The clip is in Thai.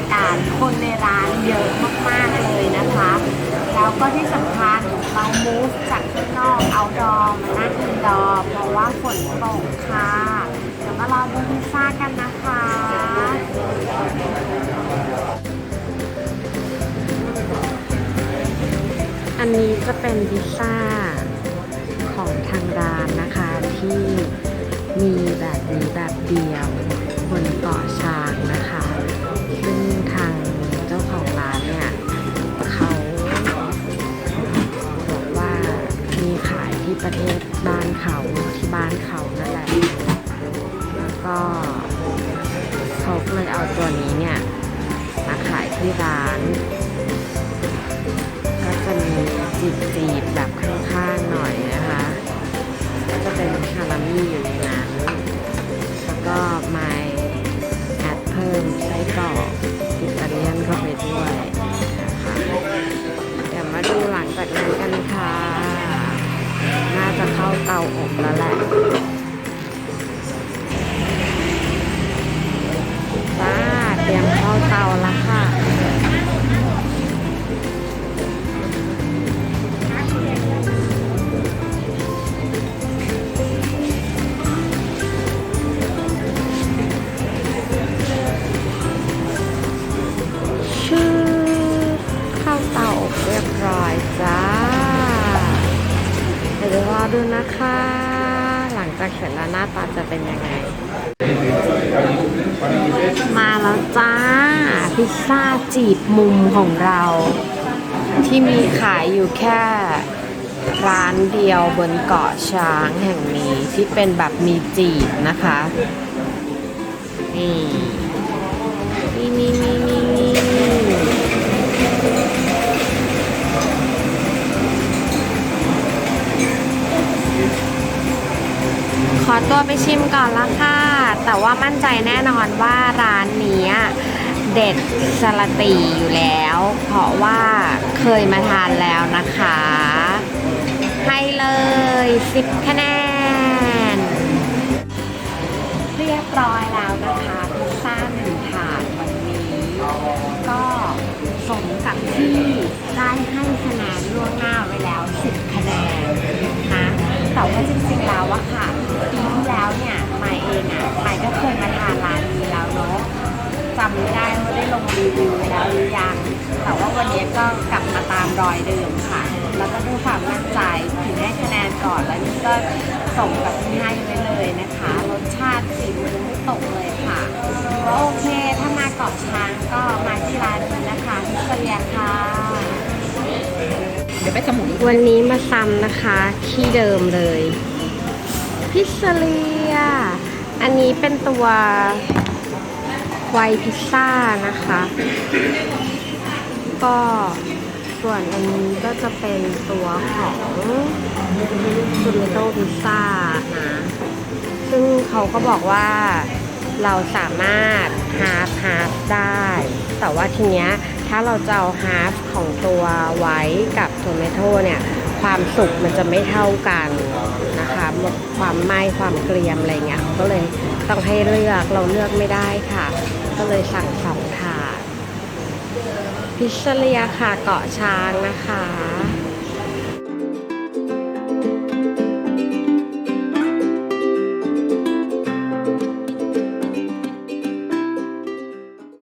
ากาศคนในร้านเยอะมากๆเลยนะคะ แล้วก็ที่สำคัญเรามูฟจากข้างนอกเอาดอมมานั่งอินดอมเพราะว่าฝนตกค่ะเดี๋ยวมารอดูพิซซ่ากันนะคะอันนี้จะเป็นพิซซ่าของทางร้านนะคะที่ ประเทศบ้านเขาที่บ้านเขานั่นแหละ แล้วก็เขาเลยเอาตัวนี้เนี่ยมาขายที่ร้าน ก็จะมีจีบจีบๆแบบข้างๆหน่อยนะคะ ก็จะเป็นคารามี่อยู่ในนั้น เข้าเตาอบแล้วแหละจ้าเตรียมเข้าเตาแล้วค่ะ อดูนะคะ หลังจากเสร็จแล้วหน้าตาจะเป็นยังไง มาแล้วจ้า พิซซ่าจีบมุมของเรา ที่มีขายอยู่แค่ร้านเดียวบนเกาะช้างแห่งนี้ที่เป็นแบบมีจีบนะคะ นี่นี่นี่นี่นี่นี่ ตัวไปชิมก่อนละค่ะ แต่ว่ามั่นใจแน่นอนว่าร้านนี้เด็ดสลตีอยู่แล้ว เพราะว่าเคยมาทานแล้วนะคะ ให้เลย 10 คะแนน เรียบร้อยแล้วนะคะพิซซ่าหนึ่งถาดวันนี้ ก็สมกับที่ได้ให้คะแนนล่วงหน้าไว้แล้ว 10 คะแนนนะแต่ว่าจริงๆแล้วอะค่ะ ใหม่ก็เคยมาทานร้านนี้แล้วเนาะจำไม่ได้ว่าได้ลงรีวิวไว้แล้วหรือยังแต่ว่าวันนี้ก็กลับมาตามรอยเดิมค่ะ แล้วก็ด้วยความมั่นใจถึงได้คะแนนก่อนแล้วนี่ก็ส่งกับที่ให้ไปเลยนะคะ รสชาติสีมือไม่ตกเลยค่ะก็โอเคถ้ามาเกาะช้างก็มาที่ร้านนี้นะคะพิซซ่าค่ะเดี๋ยวไปสมุยวันนี้มาซ้ำนะคะที่เดิมเลย พิซซาเลีย อันนี้เป็นตัวไวพิซซ่านะคะ ก็ส่วนอันนี้ก็จะเป็นตัวของซูมิโต้พิซซ่านะ ซึ่งเขาก็บอกว่าเราสามารถฮาร์ฟฮาร์ฟได้ แต่ว่าทีเนี้ยถ้าเราจะเอาฮาร์ฟของตัวไว้กับโทเมโต้เนี่ย ความสุกมันจะไม่เท่ากัน คะหมดความไหม้ความเกรียมอะไรเงี้ยก็เลยต้องให้เลือกเราเลือกไม่ได้ค่ะ ก็เลยสั่งสองถาดพิซซาเลียค่ะเกาะช้างนะคะ